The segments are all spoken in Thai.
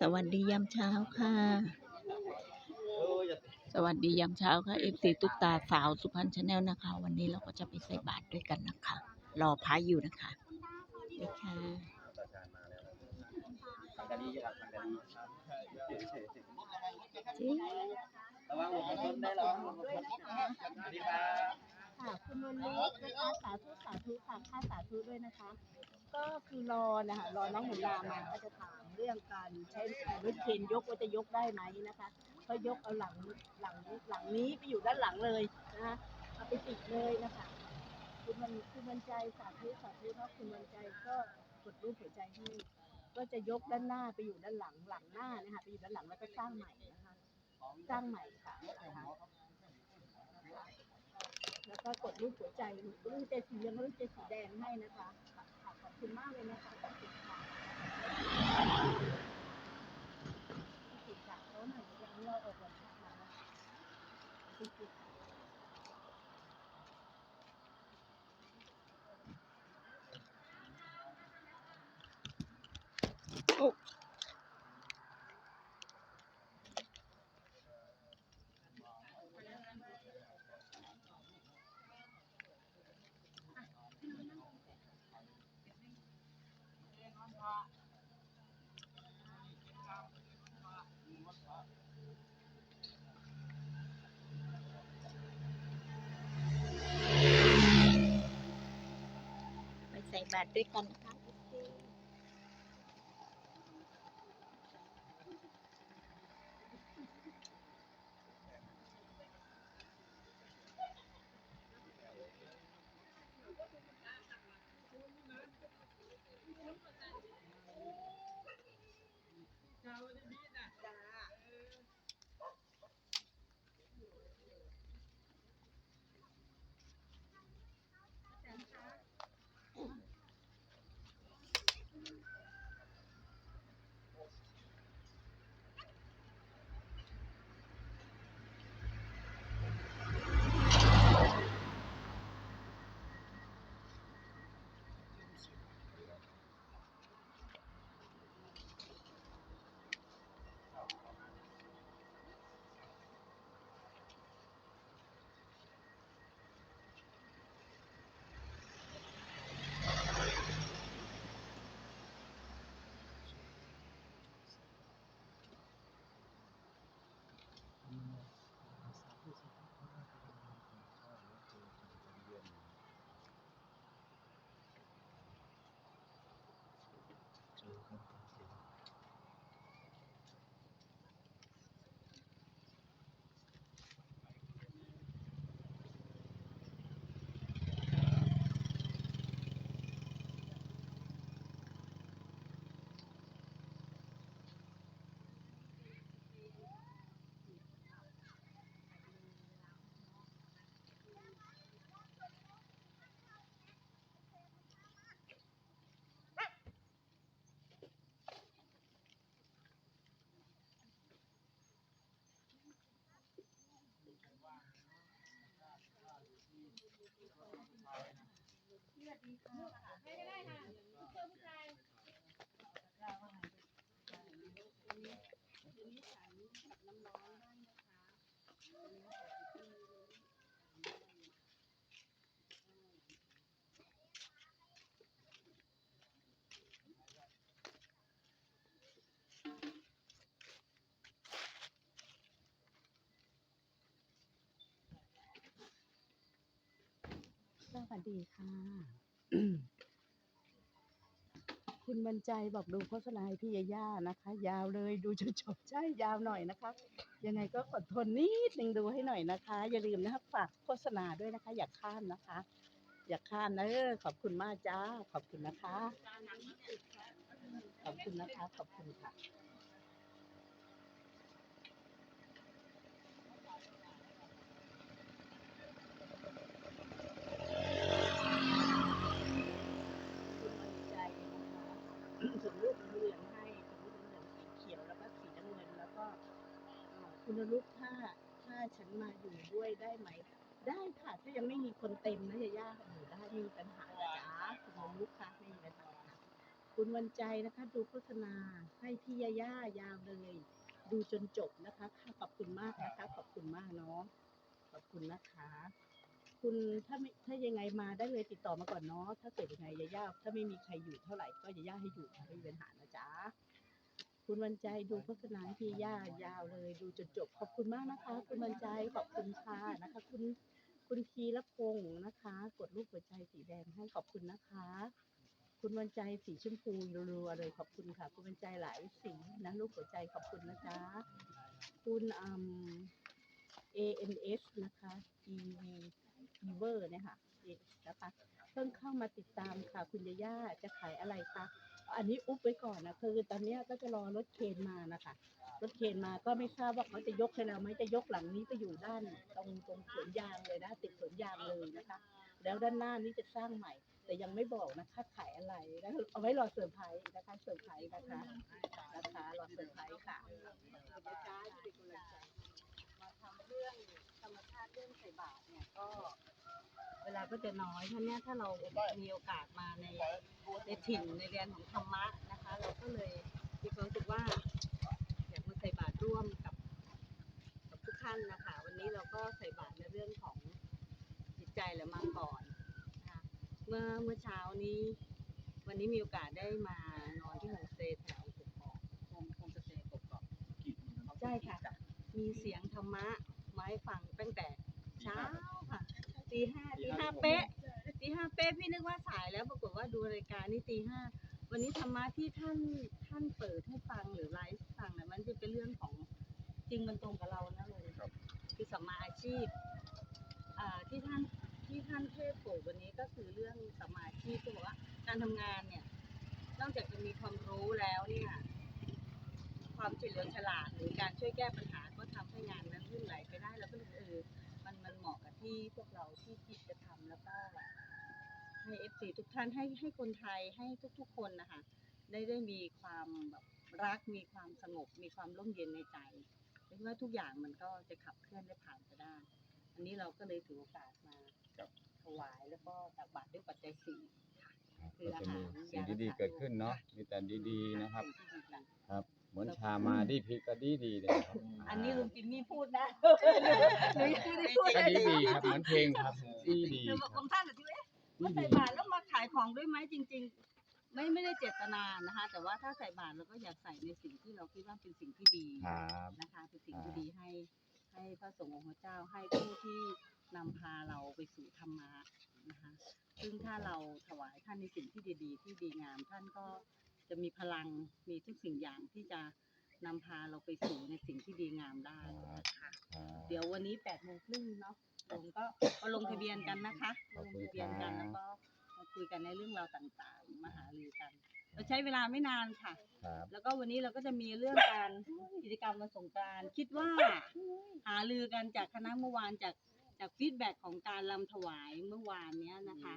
สวัสดียามเช้าค่ะ สวัสดียามเช้าค่ะเอฟซีตุ๊กตาสาวสุพรรณชาแนลนะคะ วันนี้เราก็จะไปใส่บาตรด้วยกันนะคะ รอพระอยู่นะคะนี่ค่ะสังกะดีครับสังกะดีจริงระวังหัวชนได้ระวังหัวชนสวัสดีครับ ค่ะคุณนนลิศนะคะสาธุสาธุค่ะค่าสาธุด้วยนะคะ ก็คือรอนะคะรอน้องหนูนามาก็จะถามเรื่องการใช้รถเคนยกว่าจะยกได้ไหมนะคะเพรายกเอาหลังหลังหลังนี้ไปอยู่ด้านหลังเลยนะคะเอาไปติดเลยนะคะคุณมันคุณมันใจสาธุสาธุเนาะคุณมันใจก็กดรูปหัวใจให้ก็จะยกด้านหน้าไปอยู่ด้านหลังหลังหน้านะคะไปอยู่ด้านหลังแล้วก็สร้างใหม่นะคะสร้างใหม่ค่ะนะคะ แล้วก็กดรูปหัวใจรูปใจสีเหลืองรูปใจสีแดงให้นะคะขอบคุณมากเลยนะคะขอบคุณค่ะติดจากเขาหน่อยอย่างนี้เราออกวันพระมานะคะติดติดค่ะ ไปใส่ สวัสดีค่ะ คุณบรรใจบอกดูโฆษณาพี่ยาย่านะคะ ยาวเลยดูจนจบใช่ยาวหน่อยนะคะ ยังไงก็อดทนนิดนึงดูให้หน่อยนะคะ อย่าลืมนะคะฝากโฆษณาด้วยนะคะ อย่าข้ามนะคะ อย่าข้ามนะเออขอบคุณมากจ้า ขอบคุณนะคะ ขอบคุณนะคะ ขอบคุณค่ะ คุณบรรใจนะคะส่งรูปเหลืองให้ส่งรูปเหลืองสีเขียวแล้วก็สีน้ำเงินแล้วก็เอ่อ คุณลูกถ้าถ้าฉันมาอยู่ด้วยได้ไหม ได้ค่ะ ถ้ายังไม่มีคนเต็มนะยาย่าอยู่ได้ไม่มีปัญหานะจ๊ะคุณลูกค่ะไม่มีปัญหาค่ะคุณวันใจนะคะ ดูโฆษณาให้พี่ยาย่ายาวเลย ดูจนจบนะคะค่ะขอบคุณมากนะคะ ขอบคุณมากเนาะขอบคุณนะคะ คุณถ้าไม่ถ้ายังไงมาได้เลยติดต่อมาก่อนเนาะถ้าเกิดยังไงยาย่าถ้าไม่มีใครอยู่เท่าไหร่ก็ยาย่าให้อยู่ค่ะไม่มีปัญหานะจ๊ะ คุณวันใจดูโฆษณาพี่ย่ายาวเลย ดูจนจบขอบคุณมากนะคะ คุณวันใจขอบคุณค่ะนะคะ คุณคุณทีละพงศ์นะคะ กดรูปหัวใจสีแดงให้ขอบคุณนะคะ คุณวันใจสีชมพูรัวๆเลยขอบคุณค่ะ คุณวันใจหลายสีนะรูปหัวใจขอบคุณนะจ๊ะคุณอืม AMS นะคะ EV Ever เนี่ยค่ะนะคะเพิ่งเข้ามาติดตามค่ะ คุณยาย่าจะขายอะไรคะ อันนี้อุ๊บไว้ก่อนนะคือตอนเนี้ยก็จะรอรถเคนมานะคะ รถเคนมาก็ไม่ทราบว่าเขาจะยกให้เราไหมจะยกหลังนี้ไปอยู่ด้านตรงตรงสวนยางเลยนะ ติดสวนยางเลยนะคะ แล้วด้านหน้านี้จะสร้างใหม่ แต่ยังไม่บอกนะคะขายอะไรนะเอาไว้รอเซอร์ไพรส์นะคะเซอร์ไพรส์นะคะนะคะรอเซอร์ไพรส์ค่ะนะจ๊ะที่เป็นกำลังใจมาทำเรื่องธรรมชาติเรื่องใส่บาตรเนี่ยก็ เวลาก็จะน้อยเพราะเนี้ยถ้าเรามีโอกาสมาในในถิ่นในเรียนของธรรมะนะคะ เราก็เลยมีความรู้สึกว่าอยากมาใส่บาตรร่วมกับ กับทุกท่านนะคะ วันนี้เราก็ใส่บาตรในเรื่องของจิตใจแหละมาก่อนนะคะเมื่อเมื่อเช้านี้ วันนี้มีโอกาสได้มานอนที่โฮมสเตย์แถวกกอกโฮมโฮมสเตย์กกอกใช่ค่ะ มีเสียงธรรมะมาให้ฟังตั้งแต่เช้าค่ะ ตีห้าตีห้าเป๊ะตีห้าเป๊ะพี่นึกว่าสายแล้วปรากฏว่าดูรายการนี่ตีห้าวันนี้ธรรมะที่ท่านท่านเปิดให้ฟังหรือไลฟ์ให้ฟังเนี่ยมันจะเป็นเรื่องของจริงมันตรงกับเรานะเลยคือสัมมาอาชีพอ่าที่ท่านที่ท่านเทศน์โปรดวันนี้ก็คือเรื่องสัมมาอาชีพที่บอกว่าการทำงานเนี่ยนอกจากจะมีความรู้แล้วเนี่ยความเฉลียวฉลาดหรือการช่วยแก้ปัญหาก็ทำให้งานนั้นลื่นไหลไปได้แล้วก็เลยเออ มันมันเหมาะกับที่พวกเราที่คิดจะทำแล้วก็ให้เอฟซีทุกท่านให้ให้คนไทยให้ทุก ๆ คนนะคะ ได้ได้มีความแบบรักมีความสงบ มีความร่มเย็นในใจเพราะว่าทุกอย่างมันก็จะขับเคลื่อนได้ผ่านไปได้ อันนี้เราก็เลยถือโอกาสมาถวายแล้วก็ตักบาตรด้วยปัจจัยสี่ค่ะคืออาหารสิ่งดีๆเกิดขึ้นเนาะมีแต่ดีๆนะครับ สิ่งที่ดีๆ ครับ เหมือนชามาดีพริกก็ดีดีๆเลยครับอันนี้ลุงจิมมี่พูดนะหนูยังไม่ได้พูดก็เลยดีดีๆครับเหมือนเพลงครับดีดีคือบอกของท่านอะที่เอ๊ะว่าใส่บาตรแล้วมาขายของด้วยไหมจริง ๆ ไม่ไม่ได้เจตนานะคะ แต่ว่าถ้าใส่บาตรเราก็อยากใส่ในสิ่งที่เราคิดว่าเป็นสิ่งที่ดีครับนะคะเป็นสิ่งที่ดีให้ให้พระสงฆ์องค์พระเจ้าให้ผู้ที่นำพาเราไปสู่ธรรมะนะคะ ซึ่งถ้าเราถวายท่านในสิ่งที่ดีๆ ที่ดีงามท่านก็ จะมีพลังมีทุกสิ่งอย่างที่จะนำพาเราไปสู่ในสิ่งที่ดีงามได้นะคะครับเดี๋ยววันนี้แปดโมงครึ่งเนาะลงก็มาลงทะเบียนกันนะคะขลอบงคุณทะเบียนกันครับแล้วก็มาคุยกันในเรื่องราวต่างๆมาหารือกัน เราใช้เวลาไม่นานค่ะครับแล้วก็วันนี้เราก็จะมีเรื่องการกิจกรรมวันสงกรารคิดว่าหารือกันจากคณะเมื่อวานจากจากฟีดแบ็ของการลำถวายเมื่อวานเนี้ยนะคะ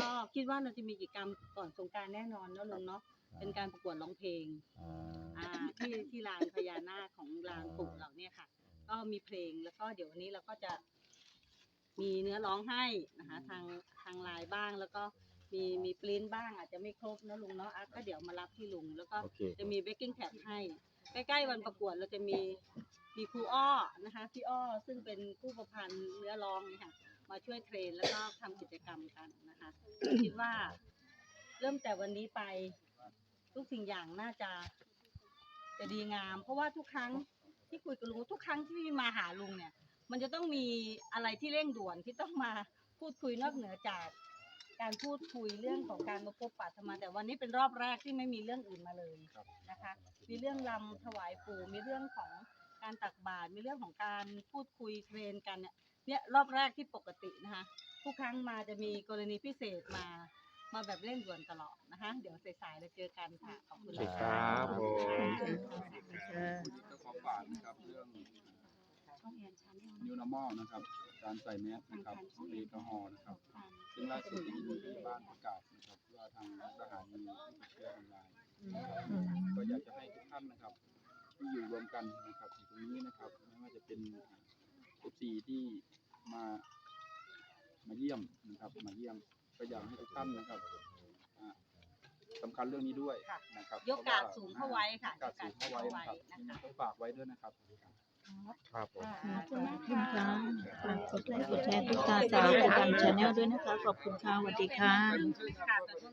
ก็คิดว่าเราจะมีกิจกรรมก่อนสงกรารแน่นอนเนอะลุงเนาะ เป็นการประกวดร้องเพลงอ่า อ่าที่ที่ลานพญานาคของลานปู่เราเนี่ยค่ะ ก็มีเพลงแล้วก็เดี๋ยววันนี้เราก็จะ มีเนื้อร้องให้นะคะ ทางทางไลน์บ้างแล้วก็มีมีปริ้นบ้างอาจจะไม่ครบนะลุงเนาะอะก็เดี๋ยวมารับที่ลุงแล้วก็ โอเค จะมีเบกกิ้งแท็บให้ ใกล้ๆวันประกวดเราจะมีมีครูอ้อนะคะพี่อ้อซึ่งเป็นผู้ประพันธ์เนื้อร้องเนี่ยค่ะ มาช่วยเทรนแล้วก็ทำกิจกรรมกันนะคะ คิดว่า เริ่มแต่วันนี้ไป ทุกสิ่งอย่างน่าจะ จะดีงาม เพราะว่าทุกครั้งที่คุยกับลุงทุกครั้งที่มาหาลุงเนี่ย มันจะต้องมีอะไรที่เร่งด่วนที่ต้องมาพูดคุยนอกเหนือจาก การพูดคุยเรื่องของการมาพบปะธรรมะแต่วันนี้เป็นรอบแรกที่ไม่มีเรื่องอื่นมาเลยนะคะ มีเรื่องรำถวายปู่มีเรื่องของการตักบาตรมีเรื่องของการพูดคุยเทรนกันเนี่ยเนี่ยรอบแรกที่ปกตินะคะทุกครั้งมาจะมีกรณีพิเศษมา มาแบบเร่งด่วนตลอดนะคะ เดี๋ยวสายๆเราเจอกันค่ะ ขอบคุณโอเคค่ะครับผม จะขอฝากนะครับเรื่อง ช่องแอนชาแนล New Normal นะครับการใส่แมสนะครับแอลกอฮอล์นะครับ ซึ่งล่าสุดที่มีที่บ้านประกาศนะครับว่าทางทหารมีติดเชื้อออนไลน์นะครับก็อยากจะให้ทุกท่านนะครับ ที่อยู่รวมกันนะครับอยู่ตรงนี้นะครับไม่ว่าจะเป็นเอฟซีที่มามาเยี่ยมนะครับมาเยี่ยม ก็อยากให้ทุกท่านนะครับอ่าสำคัญเรื่องนี้ด้วยค่ะ นะครับยกกาดสูงเข้าไว้ค่ะกาดสูงเข้าไว้นะครับยกกาดสูงเข้าไว้นะคะต้องฝากไว้ด้วยนะครับ ครับผม ขอบคุณค่ะฝากกดไลค์กดแชร์ตุ๊กตาสาวกดดันชาแนลด้วยนะคะ ขอบคุณค่ะสวัสดีค่ะ ค่ะ